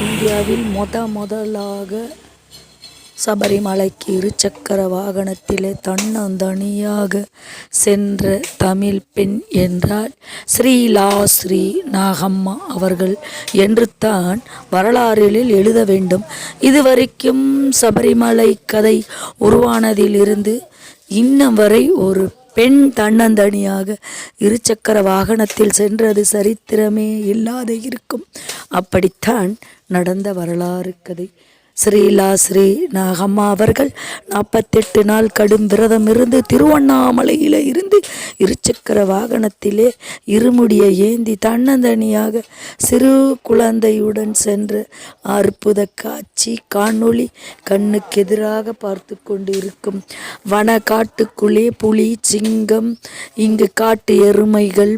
இந்தியாவில் முத முதலாக சபரிமலைக்கு இருசக்கர வாகனத்திலே தன்னந்தனியாக சென்ற தமிழ் பெண் என்றால் ஸ்ரீலா ஸ்ரீ நாகம்மா அவர்கள் என்று தான் வரலாறில் எழுத வேண்டும். இதுவரைக்கும் சபரிமலை கதை உருவானதிலிருந்து இன்னம் வரை ஒரு பெண் தன்னந்தனியாக இருசக்கர வாகனத்தில் சென்றது சரித்திரமே இல்லாது இருக்கும். அப்படித்தான் நடந்த வரலாறு கதை. ஸ்ரீலா ஸ்ரீ நாகம்மா அவர்கள் நாற்பத்தெட்டு நாள் கடும் விரதம் இருந்து திருவண்ணாமலையில் இருந்து இருசக்கர வாகனத்திலே இருமுடியை ஏந்தி தன்னந்தனியாக சிறு குழந்தையுடன் சென்று அற்புத காட்சி காணொளி கண்ணுக்கு எதிராக பார்த்து கொண்டு இருக்கும் வன காட்டுக்குள்ளே புலி சிங்கம் இங்கு காட்டு எருமைகள்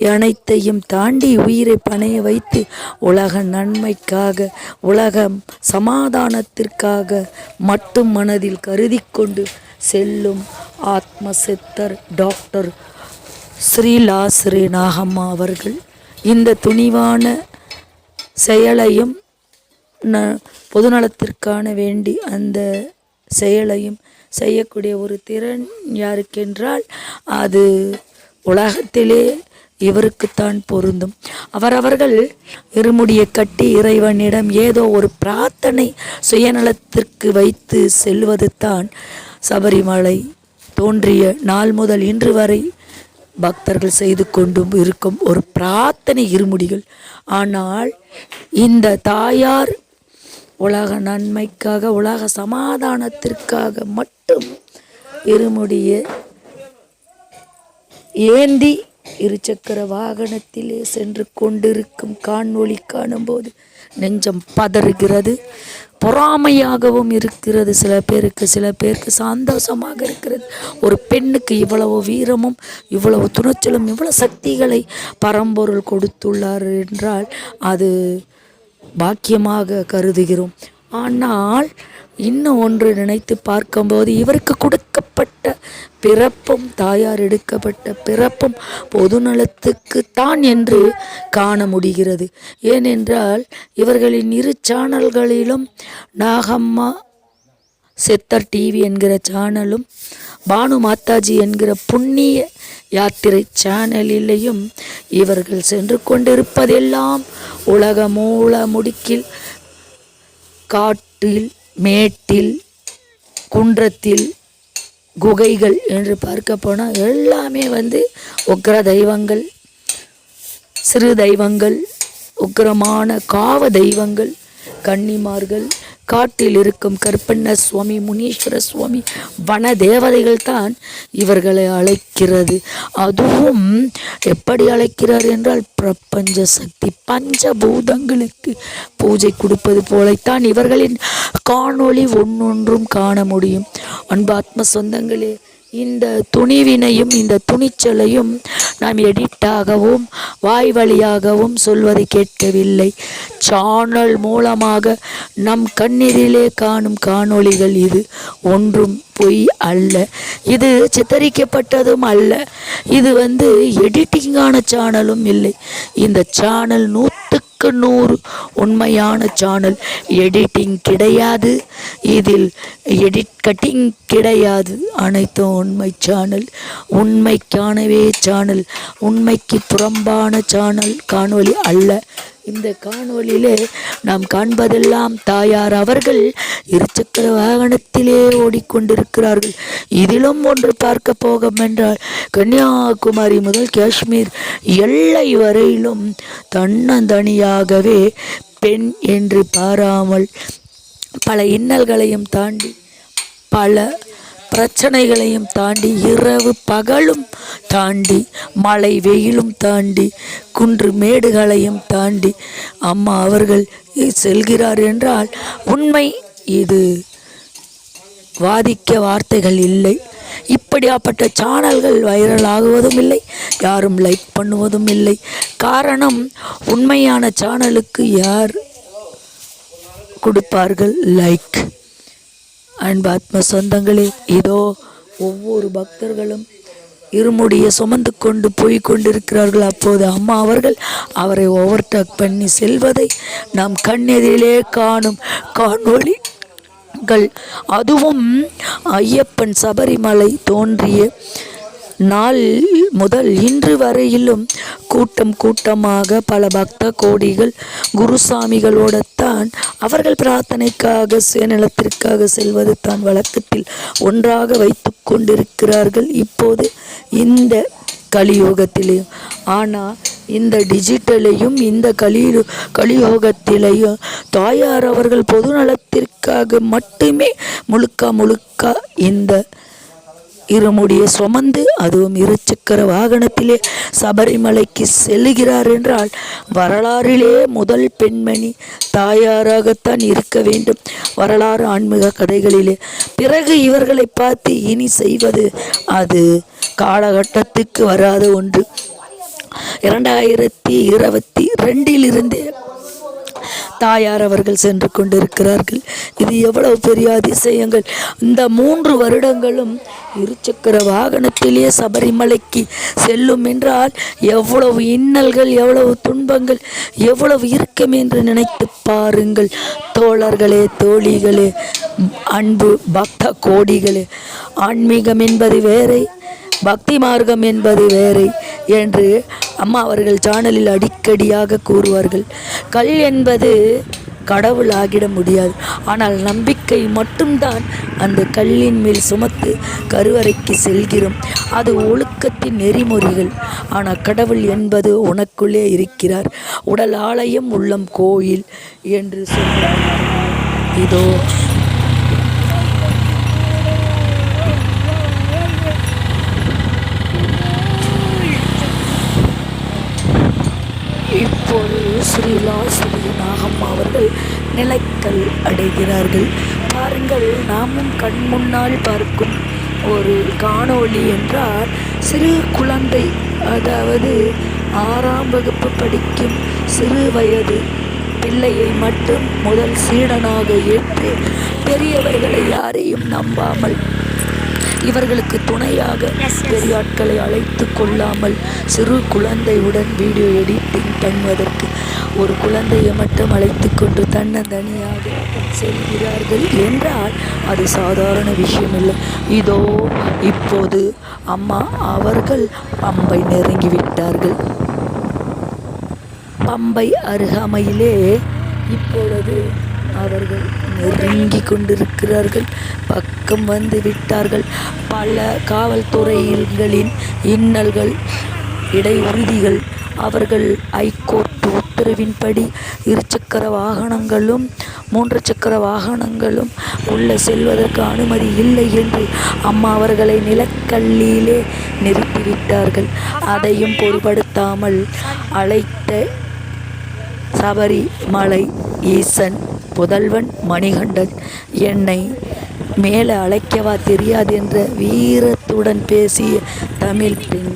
அனைத்தையும் தாண்டி உயிரை பணைய வைத்து உலக நன்மைக்காக உலகம் சமாதானத்திற்காக மட்டும் மனதில் கருதி கொண்டு செல்லும் ஆத்ம சித்தர் டாக்டர் ஸ்ரீலா ஸ்ரீ நாகம்மா அவர்கள். இந்த துணிவான செயலையும் ந பொதுநலத்திற்கான வேண்டி அந்த செயலையும் செய்யக்கூடிய ஒரு திறன் யாருக்கென்றால் அது உலகத்திலே இவருக்குத்தான் பொருந்தும். அவரவர்கள் இருமுடியை கட்டி இறைவனிடம் ஏதோ ஒரு பிரார்த்தனை சுயநலத்திற்கு வைத்து செல்வது தான் சபரிமலை தோன்றிய நாள் முதல் இன்று வரை பக்தர்கள் செய்து கொண்டும் இருக்கும் ஒரு பிரார்த்தனை இருமுடிகள். ஆனால் இந்த தாயார் உலக நன்மைக்காக உலக சமாதானத்திற்காக மட்டும் இருமுடிய ஏந்தி இருசக்கர வாகனத்திலே சென்று கொண்டிருக்கும் காணொளி காணும்போது நெஞ்சம் பதறுகிறது. பொறாமையாகவும் இருக்கிறது. சில பேருக்கு சில பேருக்கு சந்தோஷமாக இருக்கிறது. ஒரு பெண்ணுக்கு இவ்வளவு வீரமும் இவ்வளவு துணிச்சலும் இவ்வளவு சக்திகளை பரம்பொருள் கொடுத்துள்ளார் என்றால் அது பாக்கியமாக கருதுகிறோம். ஆனால் இன்னும் ஒன்று நினைத்து பார்க்கும்போது இவருக்கு கொடுக்கப்பட்ட பிறப்பும் தாயார் எடுக்கப்பட்ட பிறப்பும் பொதுநலத்துக்கு தான் என்று காண முடிகிறது. ஏனென்றால் இவர்களின் இரு சேனல்களிலும் நாகம்மா செத்தர் டிவி என்கிற சேனலும் பானு மாதாஜி என்கிற புண்ணிய யாத்திரை சேனலிலேயும் இவர்கள் சென்று கொண்டிருப்பதெல்லாம் உலக மூல முடுக்கில் காட்டில் மேட்டில் குன்றத்தில் குகைகள் என்று பார்க்க போனால் எல்லாமே வந்து உக்ர தெய்வங்கள் சிறு தெய்வங்கள் உக்கிரமான காவ தெய்வங்கள் கன்னிமார்கள் காட்டில் இருக்கும் கருப்பண்ண சுவாமி முனீஸ்வர சுவாமி வன தேவதைகள் தான் இவர்களை அழைக்கிறது. அதுவும் எப்படி அழைக்கிறார் என்றால் பிரபஞ்ச சக்தி பஞ்சபூதங்களுக்கு பூஜை கொடுப்பது போலத்தான் இவர்களின் காணொளி ஒன்னொன்றும் காண முடியும். அன்பாத்ம சொந்தங்களே இந்த துணிவினையும் இந்த துணிச்சலையும் நாம் எடிட்டாகவும் வாய் வழியாகவும் சொல்வதை கேட்கவில்லை. சேனல் மூலமாக நம் கண்ணீரிலே காணும் காணொளிகள் இது. ஒன்றும் பொய் அல்ல. இது சித்தரிக்கப்பட்டதும் அல்ல. இது வந்து எடிட்டிங்கான சேனலும் இல்லை. இந்த சேனல் நூற்றுக்கு நூறு உண்மையான சேனல் எடிட்டிங் கிடையாது. இதில் எடிட் கட்டிங் கிடையாது. அனைத்தும் உண்மை சேனல் உண்மைக்கானவே சேனல் உண்மைக்கு புறம்பான சேனல் காணொளி அல்ல. இந்த காணொளியிலே நாம் காண்பதெல்லாம் தாயார் அவர்கள் இருசக்கர வாகனத்திலே ஓடிக்கொண்டிருக்கிறார்கள். இதிலும் ஒன்று பார்க்க போகும் என்றால் கன்னியாகுமரி முதல் காஷ்மீர் எல்லை வரையிலும் தன்னந்தனியாகவே பெண் என்று பாராமல் பல இன்னல்களையும் தாண்டி பல பிரச்சனைகளையும் தாண்டி இரவு பகலும் தாண்டி மழை வெயிலும் தாண்டி குன்று மேடுகளையும் தாண்டி அம்மா அவர்கள் செல்கிறார் என்றால் உண்மை இது. வாதிக்க வார்த்தைகள் இல்லை. இப்படியாப்பட்ட சேனல்கள் வைரல் ஆகுவதும் இல்லை. யாரும் லைக் பண்ணுவதும் இல்லை. காரணம் உண்மையான சேனலுக்கு யார் கொடுப்பார்கள் லைக் அன்பாத்ம சொந்தங்களே இதோ ஒவ்வொரு பக்தர்களும் இருமுடியை சுமந்து கொண்டு போய் கொண்டிருக்கிறார்கள். அப்போது அம்மா அவர்கள் அவரை ஓவர்டேக் பண்ணி செல்வதை நாம் கண்ணெதிரிலே காணும் காணொளிகள். அதுவும் ஐயப்பன் சபரிமலை தோன்றிய நாள் முதல் இன்று வரையிலும் கூட்டம் கூட்டமாக பல பக்த கோடிகள் குருசாமிகளோடத்தான் அவர்கள் பிரார்த்தனைக்காக சுயநலத்திற்காக செல்வது தான் வழக்கத்தில் ஒன்றாக வைத்து கொண்டிருக்கிறார்கள். இப்போது இந்த கலியோகத்திலையும் ஆனால் இந்த டிஜிட்டலையும் இந்த கலி கலியோகத்திலையும் தாயார் அவர்கள் பொது நலத்திற்காக மட்டுமே முழுக்க முழுக்க இந்த இருமுடியை சுமந்து அதுவும் இருசக்கர வாகனத்திலே சபரிமலைக்கு செல்லுகிறார் என்றால் வரலாறிலே முதல் பெண்மணி தாயாராகத்தான் இருக்க வேண்டும். வரலாறு ஆன்மீக கதைகளிலே. பிறகு இவர்களை பார்த்து இனி செய்வது அது காலகட்டத்துக்கு வராத ஒன்று. இரண்டாயிரத்தி இருபத்தி ரெண்டிலிருந்தே தாயார் அவர்கள் சென்று கொண்டிருக்கிறார்கள். இது எவ்வளவு பெரிய அதிசயங்கள். இந்த மூன்று வருடங்களும் இருசக்கர வாகனத்திலே சபரிமலைக்கு செல்லும் என்றால் எவ்வளவு இன்னல்கள் எவ்வளவு துன்பங்கள் எவ்வளவு இருக்கும் என்று நினைத்து பாருங்கள். தோழர்களே தோழிகளே அன்பு பக்த கோடிகளே ஆன்மீகம் என்பது வேறே பக்தி மார்க்கம் என்பது வேறை என்று அம்மா அவர்கள் சேனலில் அடிக்கடியாக கூறுவார்கள் கல் என்பது கடவுள் ஆகிட முடியாது. ஆனால் நம்பிக்கை மட்டும்தான் அந்த கல்லின் மேல் சுமத்து கருவறைக்கு செல்கிறோம். அது ஒழுக்கத்தின் நெறிமுறைகள். ஆனால் கடவுள் என்பது உனக்குள்ளே இருக்கிறார். உடல் ஆலயம் உள்ளம் கோயில் என்று சொல்கிறார் இதோ இப்போது ஸ்ரீலா ஸ்ரீ நாகம்மா அவர்கள் நிலைக்கல் அடைகிறார்கள். பாருங்கள் நாமும் கண் முன்னால் பார்க்கும் ஒரு காணொளி என்றால் சிறு குழந்தை அதாவது ஆறாம் வகுப்பு படிக்கும் சிறு வயது பிள்ளையை மட்டும் முதல் சீடனாக ஏற்று பெரியவர்களை யாரையும் நம்பாமல் இவர்களுக்கு துணையாக பெரியாட்களை அழைத்து கொள்ளாமல் சிறு குழந்தையுடன் வீடியோ எடிட்டிங் பண்ணுவதற்கு ஒரு குழந்தையை மட்டும் அழைத்து கொண்டு தன்னந்தனியாக செல்கிறார்கள் என்றால் அது சாதாரண விஷயம் இல்லை இதோ இப்போது அம்மா அவர்கள் பம்பை நெருங்கிவிட்டார்கள். பம்பை அருகாமையிலே இப்பொழுது அவர்கள் நெருங்கி கொண்டிருக்கிறார்கள் பக்கம் வந்து விட்டார்கள். பல காவல்துறைகளின் இன்னல்கள் இடையுறுதிகள் அவர்கள் ஐகோர்ட் உத்தரவின்படி இருசக்கர வாகனங்களும் மூன்று சக்கர வாகனங்களும் உள்ளே செல்வதற்கு அனுமதி இல்லை என்று அம்மா அவர்களை நிலக்கல்லியிலே நிறுத்திவிட்டார்கள். அதையும் பொருட்படுத்தாமல் அழைத்த சபரி மலை ஈசன் புதல்வன் மணிகண்டன் என்னை மேலே அழைக்கவா தெரியாது என்ற வீரத்துடன் பேசிய தமிழ் பெண்.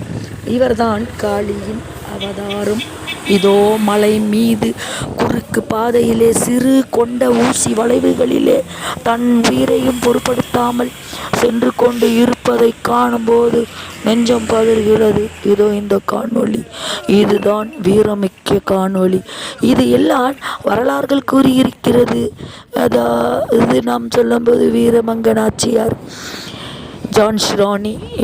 இவர்தான் காளியின் அவதாரம். இதோ மலை மீது குறுக்கு பாதையிலே சிறு கொண்ட ஊசி வளைவுகளிலே தன் உயிரையும் பொருட்படுத்தாமல் சென்று கொண்டு இருப்பதை காணும்போது நெஞ்சம் பதறுகிறது. இதோ இந்த காணொளி. இதுதான் வீரமிக்க காணொளி. இது எல்லாம் வரலாறுகள் கூறியிருக்கிறது. அதாவது நாம் சொல்லும்போது வீரமங்கனாச்சியார் ஜான்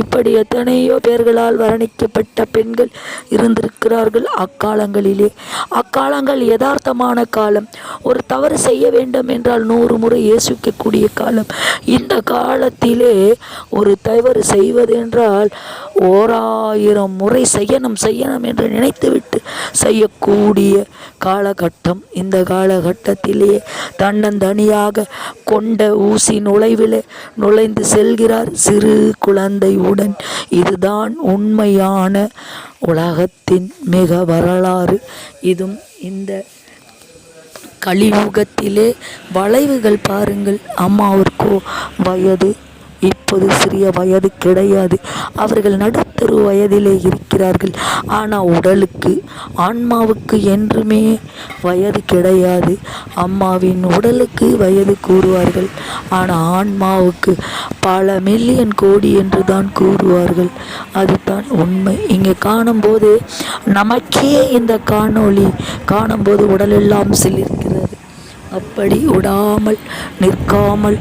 இப்படி எத்தனையோ பேர்களால் வர்ணிக்கப்பட்ட பெண்கள் இருந்திருக்கிறார்கள் அக்காலங்களிலே. அக்காலங்கள் யதார்த்தமான காலம். ஒரு தவறு செய்ய வேண்டும் என்றால் நூறு முறை யோசிக்கக்கூடிய காலம். இந்த காலத்திலே ஒரு தவறு செய்வதென்றால் ஓராயிரம் முறை செய்யணும் செய்யணும் என்று நினைத்துவிட்டு செய்யக்கூடிய காலகட்டம் இந்த காலகட்டத்திலேயே தன்னந்தனியாக கொண்ட ஊசி நுழைவில் நுழைந்து செல்கிறார் சிறு குழந்தையுடன் இதுதான் உண்மையான உலகத்தின் மிக வரலாறு. இதும் இந்த கலியுகத்திலே வளைவுகள் பாருங்கள். அம்மாவிற்கோ வயது இப்போது சிறிய வயது கிடையாது. அவர்கள் நடுத்தரு வயதிலே இருக்கிறார்கள். ஆனால் உடலுக்கு ஆன்மாவுக்கு என்றுமே வயது கிடையாது. அம்மாவின் உடலுக்கு வயது கூறுவார்கள். ஆனால் ஆன்மாவுக்கு பல மில்லியன் கோடி என்று தான் கூறுவார்கள். அதுதான் உண்மை. இங்கே காணும்போது நமக்கே இந்த காணொளி காணும்போது உடலெல்லாம் சிலிர்க்கிறது. அப்படி விடாமல் நிற்காமல்